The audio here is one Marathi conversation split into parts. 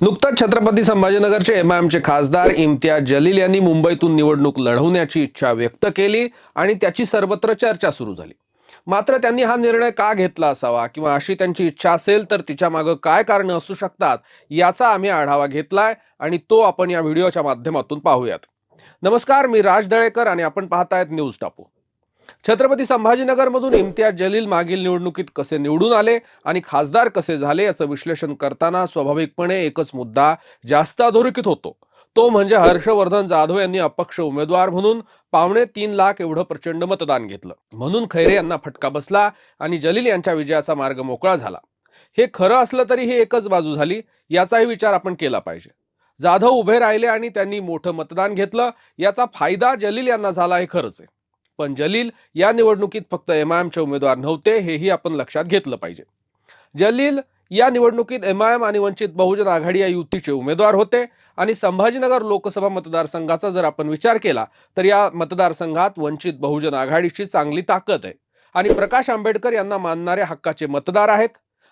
नुकताच छत्रपती संभाजीनगरचे एमआयएमचे खासदार इम्तियाज जलील यांनी मुंबईतून निवडणूक लढवण्याची इच्छा व्यक्त केली आणि त्याची सर्वत्र चर्चा सुरू झाली. मात्र त्यांनी हा निर्णय का घेतला असावा किंवा अशी त्यांची इच्छा असेल तर तिच्या मागं काय कारण असू शकतात याचा आम्ही आढावा घेतलाय आणि तो आपण या व्हिडिओच्या माध्यमातून पाहूयात. नमस्कार मी राज दळेकर आणि आपण पाहतायत न्यूज टापू. छत्रपती संभाजीनगरमधून इम्तियाज जलील मागील निवडणुकीत कसे निवडून आले आणि खासदार कसे झाले याचं विश्लेषण करताना स्वाभाविकपणे एकच मुद्दा जास्त अधोरेखित होतो. तो म्हणजे हर्षवर्धन जाधव यांनी अपक्ष उमेदवार म्हणून पावणे तीन लाख एवढं प्रचंड मतदान घेतलं. म्हणून खैरे यांना फटका बसला आणि जलील यांच्या विजयाचा मार्ग मोकळा झाला. हे खरं असलं तरी ही एकच बाजू झाली याचाही विचार आपण केला पाहिजे. जाधव उभे राहिले आणि त्यांनी मोठं मतदान घेतलं याचा फायदा जलील यांना झाला हे खरंच आहे. पण जलील या निवडणुकीत फक्त एमआयएमचे उमेदवार नव्हते हेही आपण लक्षात घेतलं पाहिजे. जलील या निवडणुकीत एमआयएम आणि वंचित बहुजन आघाडी या युतीचे उमेदवार होते आणि संभाजीनगर लोकसभा मतदारसंघाचा जर आपण विचार केला तर या मतदारसंघात वंचित बहुजन आघाडीची चांगली ताकद आहे. आणि प्रकाश आंबेडकर यांना मानणारे हक्काचे मतदार आहेत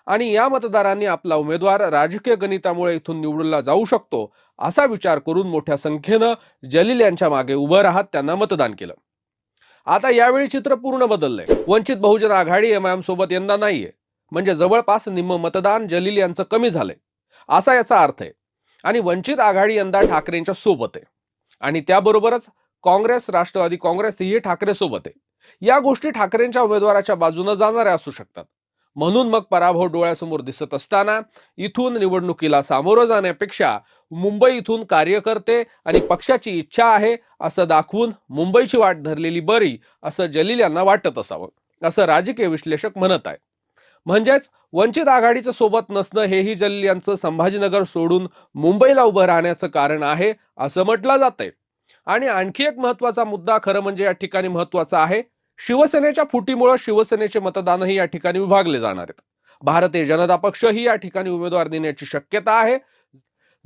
आणि या मतदारांनी आपला उमेदवार राजकीय गणितामुळे इथून निवडला जाऊ शकतो असा विचार करून मोठ्या संख्येनं जलील यांच्या मागे उभं राहत त्यांना मतदान केलं. आता यावेळी चित्र पूर्ण बदललंय. वंचित बहुजन आघाडी एमआयएम सोबत यंदा नाहीये. म्हणजे जवळपास निम्म मतदान जलील यांचं कमी झालंय. असा याचा अर्थ आहे. आणि वंचित आघाडी यंदा ठाकरेंच्या सोबत आहे. आणि त्याबरोबरच काँग्रेस राष्ट्रवादी काँग्रेस ही ठाकरे सोबत आहे. या गोष्टी ठाकरेंच्या उमेदवाराच्या बाजूने जाणाऱ्या असू शकतात. म्हणून मग पराभव डोळ्यासमोर दिसत असताना इथून निवडणुकीला सामोरं जाण्यापेक्षा मुंबई इथून कार्यकर्ते आणि पक्षाची इच्छा आहे असं दाखवून मुंबईची वाट धरलेली बरी असं जलील यांना वाटत असावं असं राजकीय विश्लेषक म्हणत आहे म्हणजेच वंचित आघाडीचं सोबत नसणं हेही जलील यांचं संभाजीनगर सोडून मुंबईला उभं राहण्याचं कारण आहे असं म्हटलं जातंय. आणि आणखी एक महत्त्वाचा मुद्दा खरं म्हणजे या ठिकाणी महत्त्वाचा आहे शिवसेनेच्या फुटीमुळे शिवसेनेचे मतदानही या ठिकाणी विभागले जाणार आहेत. भारतीय जनता पक्षही या ठिकाणी उमेदवार देण्याची शक्यता आहे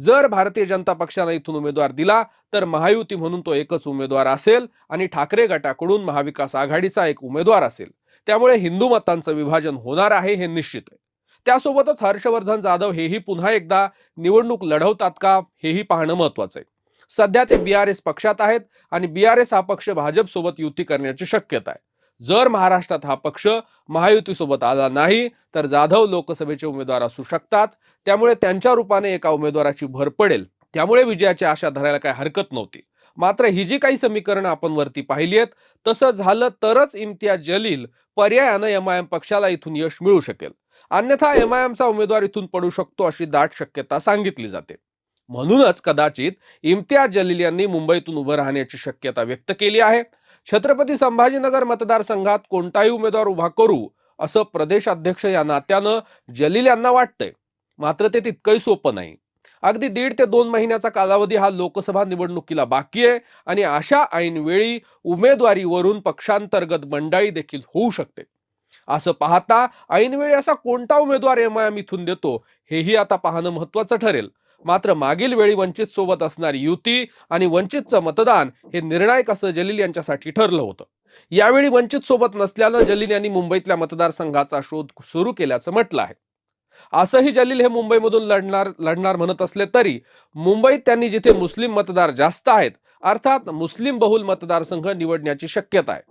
जर भारतीय जनता पक्षाने इथून उमेदवार दिला तर महायुती म्हणून तो एकच उमेदवार असेल आणि ठाकरे गटाकडून महाविकास आघाडीचा एक उमेदवार असेल. त्यामुळे हिंदू मतांचं विभाजन होणार आहे हे निश्चित आहे. त्यासोबतच हर्षवर्धन जाधव हेही पुन्हा एकदा निवडणूक लढवतात का हेही पाहणं महत्वाचं आहे. सध्या ते बी आर एस पक्षात आहेत आणि बी आर एस हा पक्ष भाजप सोबत युती करण्याची शक्यता आहे. जर महाराष्ट्रात हा पक्ष महायुतीसोबत आला नाही तर जाधव लोकसभेचे उमेदवार असू शकतात. त्यामुळे त्यांच्या रूपाने एका उमेदवाराची भर पडेल. त्यामुळे विजयाची आशा धरायला काही हरकत नव्हती. मात्र ही जी काही समीकरणं आपण वरती पाहिली आहेत तसं झालं तरच इम्तियाज जलील पर्यायानं एम आय एम पक्षाला इथून यश मिळू शकेल. अन्यथा एम आयएमचा उमेदवार इथून पडू शकतो अशी दाट शक्यता सांगितली जाते. म्हणूनच कदाचित इम्तियाज जलील यांनी मुंबईतून उभं राहण्याची शक्यता व्यक्त केली आहे. छत्रपती संभाजीनगर मतदारसंघात कोणताही उमेदवार उभा करू असं प्रदेश अध्यक्ष या नात्यानं जलील यांना वाटतंय. मात्र ते तितकंही सोपं नाही. अगदी दीड ते दोन महिन्याचा कालावधी हा लोकसभा निवडणुकीला बाकी आहे आणि अशा ऐनवेळी उमेदवारीवरून पक्षांतर्गत मंडळी देखील होऊ शकते. असं पाहता ऐनवेळी असा कोणता उमेदवार एमआयएम इथून देतो हेही आता पाहणं महत्वाचं ठरेल. मात्र मागील वेळी वंचित सोबत असणारी युती आणि वंचितचं मतदान हे निर्णायक असं जलील यांच्यासाठी ठरलं होतं. यावेळी वंचित सोबत नसल्यानं जलील यांनी मुंबईतल्या मतदारसंघाचा शोध सुरू केल्याचं म्हटलं आहे. असंही जलील हे मुंबईमधून लढणार लढणार म्हणत असले तरी मुंबईत त्यांनी जिथे मुस्लिम मतदार जास्त आहेत अर्थात मुस्लिम बहुल मतदारसंघ निवडण्याची शक्यता आहे.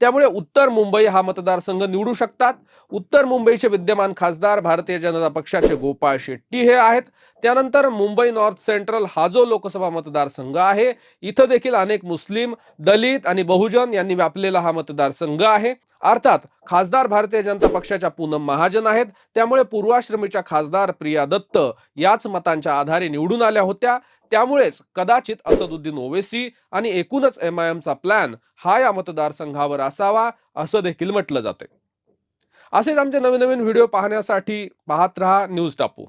त्यामुळे उत्तर मुंबई हा मतदारसंघ निवडू शकतात. उत्तर मुंबईचे विद्यमान खासदार भारतीय जनता पक्षाचे गोपाळ शेट्टी हे आहेत. त्यानंतर मुंबई नॉर्थ सेंट्रल हा जो लोकसभा मतदारसंघ आहे इथं देखील अनेक मुस्लिम दलित आणि बहुजन यांनी व्यापलेला हा मतदारसंघ आहे. अर्थात खासदार भारतीय जनता पक्षाच्या पूनम महाजन आहेत. त्यामुळे पूर्वाश्रमीच्या खासदार प्रिया दत्त याच मतांच्या आधारे निवडून आल्या होत्या. त्यामुळेच कदाचित असदुद्दीन ओवेसी आणि एकूणच एम आय एमचा प्लॅन हा या मतदारसंघावर असावा असं देखील म्हटलं जाते. असेच आमचे नवीन नवीन व्हिडिओ पाहण्यासाठी पाहत रहा न्यूज टापू.